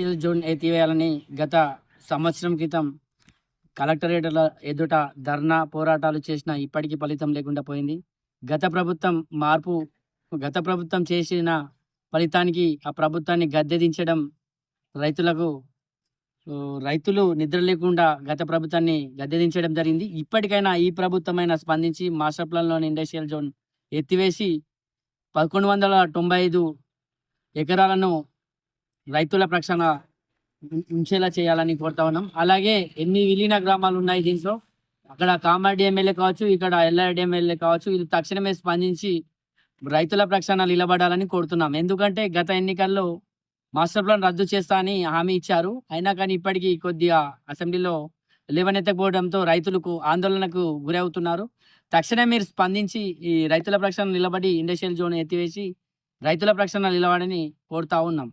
Steel zone ఎత్తివేయాలని గత సంవత్సరం క్రితం కలెక్టరేట్ల ఎదుట ధర్నా పోరాటాలు చేసిన ఇప్పటికీ ఫలితం లేకుండా పోయింది. గత ప్రభుత్వం మార్పు గత ప్రభుత్వం చేసిన ఫలితానికి ఆ ప్రభుత్వాన్ని గద్దె దించడం రైతులకు రైతులు నిద్ర లేకుండా గత ప్రభుత్వాన్ని గద్దె దించడం జరిగింది. ఇప్పటికైనా ఈ ప్రభుత్వమైన స్పందించి మాస్టర్ ప్లాన్లోని ఇండస్ట్రియల్ జోన్ ఎత్తివేసి పదకొండు వందల తొంభై ఐదు ఎకరాలను రైతుల ప్రక్షణ ఉంచేలా చేయాలని కోరుతా ఉన్నాం. అలాగే ఎన్ని విలీన గ్రామాలు ఉన్నాయి దీంట్లో? అక్కడ కామారెడ్డి ఎమ్మెల్యే కావచ్చు ఇక్కడ ఎల్లారెడ్డి ఎమ్మెల్యే కావచ్చు వీళ్ళు తక్షణమే స్పందించి రైతుల ప్రక్షణ నిలబడాలని కోరుతున్నాం. ఎందుకంటే గత ఎన్నికల్లో మాస్టర్ ప్లాన్ రద్దు చేస్తా అని హామీ ఇచ్చారు. అయినా కానీ ఇప్పటికీ కొద్దిగా అసెంబ్లీలో లేవనెత్తకపోవడంతో రైతులకు ఆందోళనకు గురవుతున్నారు. తక్షణమే మీరు స్పందించి ఈ రైతుల ప్రక్షణ నిలబడి ఇండస్ట్రియల్ జోన్ ఎత్తివేసి రైతుల ప్రక్షణ నిలబడని కోరుతా ఉన్నాం.